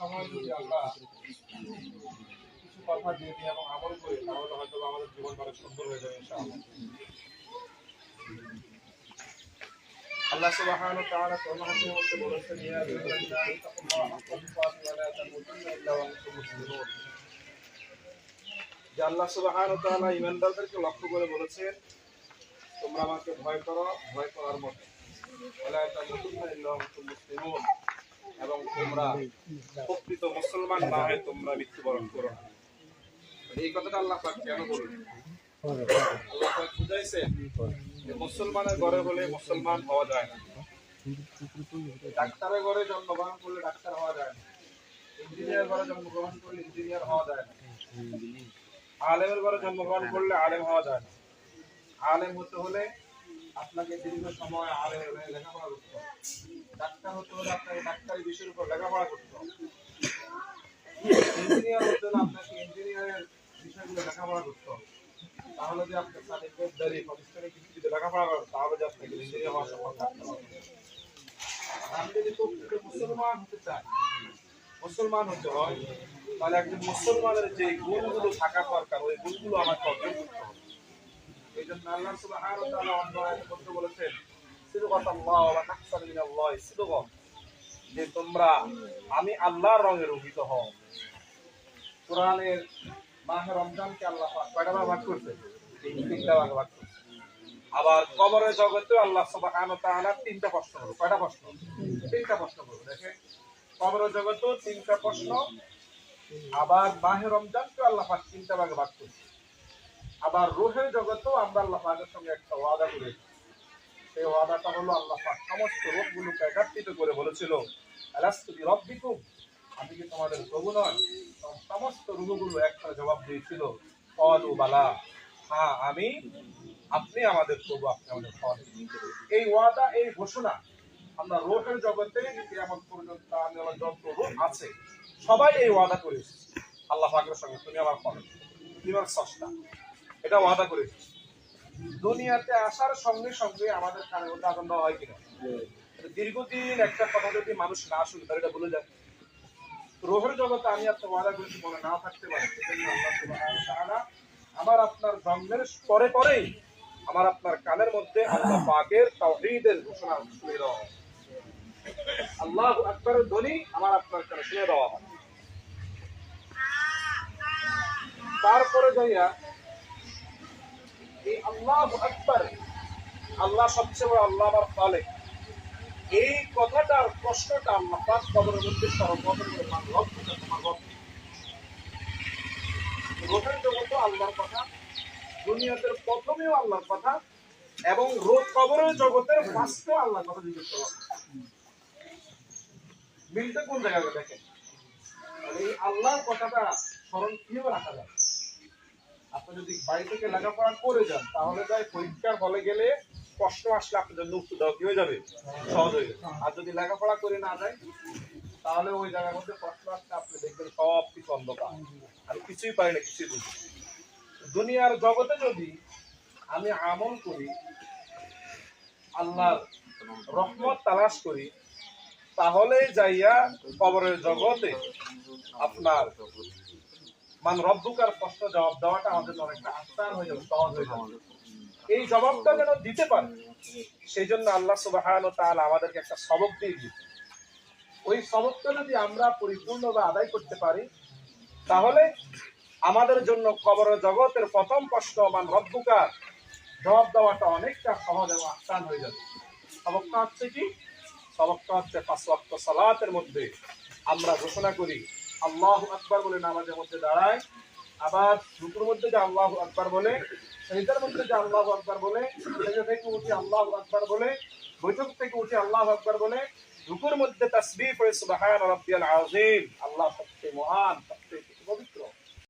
আমাদের জীবন সুন্দর হয়ে যাবে আল্লাহ সুবহানাহু ওয়া লক্ষ্য করে বলেছেন, তোমরা আমাকে ভয় করো, ভয় করার মতো। ওয়া লা তামুতুন্না ইল্লা এবং তোমরা প্রকৃত মুসলমান না হয়ে তোমরা মৃত্যুবরণ করো না। এই কথাটা আল্লাহ পাক কেন বললেন? আল্লাহ পাক বুঝাইছেন যে মুসলমানের ঘরে হলে মুসলমান হওয়া যায় না। ডাক্তারের ঘরে জন্মগ্রহণ করলে ডাক্তার হওয়া যায় না। ইঞ্জিনিয়ার ঘরে জন্মগ্রহণ করলে ইঞ্জিনিয়ার হওয়া যায় না। আলেমের ঘরে জন্মগ্রহণ করলে আলেম হওয়া যায় না। আলেম হতে হলে আপনাকে দীর্ঘ সময় আলেম হয়ে লেখাপড়া করতে হবে। ডাক্তার হতে হলে আপনাকে ডাক্তারি বিষয়ের উপর লেখাপড়া ইঞ্জিনিয়ার হতে আপনাকে বিষয়গুলো লেখাপড়া করতে হবে। তাহলে যে আপনি সার্টিফিকেট দাঁড়ি প্রতিষ্ঠানে কিছু যদি লেখাপড়া যদি মুসলমান হতে মুসলমান হতে হয়, তাহলে একজন মুসলমানের যে গুণগুলো থাকা দরকার, ওই গুণগুলো আমাকে অর্জন করতে হবে। এই জন্য আল্লাহ যে তোমরা, আমি আল্লাহর রঙে রোহিত হও। কোরআনের মাহে রমজানকে আল্লাহ কয়টা ভাগ ভাগ করছে? তিনটা ভাগ ভাগ আবার কবরের জগতে আল্লাহ সুবহানাহু ওয়া তাআলা তিনটা প্রশ্ন করবে। কয়টা প্রশ্ন? তিনটা প্রশ্ন করবে, দেখেন। কবরের জগতেও তিনটা প্রশ্ন, আবার মাহে রমজানকে আল্লাহ পাক তিনটা ভাগে ভাগ করছে। আবার রোহের জগতেও আমরা আল্লাহ পাকের সঙ্গে একটা ওয়াদা করেছি। সেই ওয়াদাটা হলো আল্লাহ পাক সমস্ত রোগগুলোকে একত্রিত করে বলেছিল, আলাস্তু বিরাব্বিকুম? আমি কি তোমাদের প্রভু নয় সমস্ত রোগগুলো একটা জবাব দিয়েছিল, কলু বালা। হ্যাঁ আমি, আপনি আমাদের প্রভু, আপনি আমাদের ফল। এই ওয়াদা, এই ঘোষণা আমরা রোহের জগতে কিয়ামত পর্যন্ত আমি আমার যত রোগ আছে। সবাই এই ওয়াদা করে এসেছে। আল্লাহ পাকের সঙ্গে তুমি আমার ফল। তুমি আমার সস্তা এটা ওয়াদা করে দুনিয়াতে আসার সঙ্গে সঙ্গে আমাদের কানে মধ্যে আগুন দেওয়া হয় কিনা? দীর্ঘদিন একটা কথা যদি মানুষ না শুনে, তাহলে এটা বলে যায় রোহের জগতে আমি আপনার ওয়াদা করেছি, মনে না থাকতে পারে। আমার আপনার জন্মের পরে পরেই আমার আপনার কানের মধ্যে আল্লাহ পাকের তাওহীদের ঘোষণা শুনে দেওয়া হয়। আল্লাহ আকবরের ধ্বনি আমার আপনার কানে শুনে দেওয়া হয়। তারপরে যাইয়া আল্লাহ আকবর। আল্লাহ সবচেয়ে বড় আল্লাহ আমার খালেক এই কথাটার প্রশ্নটা আল্লাহ পাক কবরের মধ্যে সর্বপ্রথম করে মান রব তোমার রব। রোগের জগৎ আল্লাহর কথা দুনিয়াতে প্রথমেও আল্লাহর কথা, এবং রোগ কবরের জগতের ফার্স্টে আল্লাহর কথা জিজ্ঞেস করা মিলতে কোন জায়গায় দেখেন? এই আল্লাহর কথাটা স্মরণ কীভাবে রাখা যায়? আপনি যদি বাড়ি থেকে লেখাপড়া করে যান, তাহলে তাই পরীক্ষার হলে গেলে কষ্ট আসলে আপনার জন্য উত্তর হয়ে যাবে, সহজ হয়ে যাবে। আর যদি লেখাপড়া করে না যায় তাহলে ওই জায়গার মধ্যে প্রশ্ন আসলে আপনি দেখবেন সব কিছু অন্ধকার। আমি কিছুই পারি না, কিছুই বুঝি দুনিয়ার জগতে যদি আমি আমল করি, আল্লাহর রহমত তালাশ করি তাহলে যাইয়া কবরের জগতে আপনার মান রব্বুকার প্রশ্ন জবাব দেওয়াটা আমাদের অনেকটা আসান হয়ে যাবে, সহজ হয়ে যাবে। এই জবাবটা যেন দিতে পারে, সেই জন্য আল্লাহ সুবাহান তাআলা আমাদেরকে একটা সবক দিয়ে দিয়েছে ওই সবকটা যদি আমরা পরিপূর্ণভাবে আদায় করতে পারি, তাহলে আমাদের জন্য কবরের জগতের প্রথম প্রশ্ন, মান রব্বুকার জবাব দেওয়াটা অনেকটা সহজ এবং আসান হয়ে যাবে। সবকটা হচ্ছে কি? সবকটা হচ্ছে পাঁচ ওয়াক্ত সালাতের মধ্যে আমরা ঘোষণা করি আল্লাহ আকবার বলে নামাজের মধ্যে দাঁড়ায়। আবার রুকুর মধ্যে যে আল্লাহ আকবার বলে সেইটার মধ্যে যে আল্লাহ আকবার বলে সেটা থেকে উঠে আল্লাহ আকবার বলে, বৈঠক থেকে উঠে আল্লাহ আকবার বলে রুকুর মধ্যে তাসবিহ পড়ে সুবাহ আল্লাহ সবচেয়ে মহান, সবচেয়ে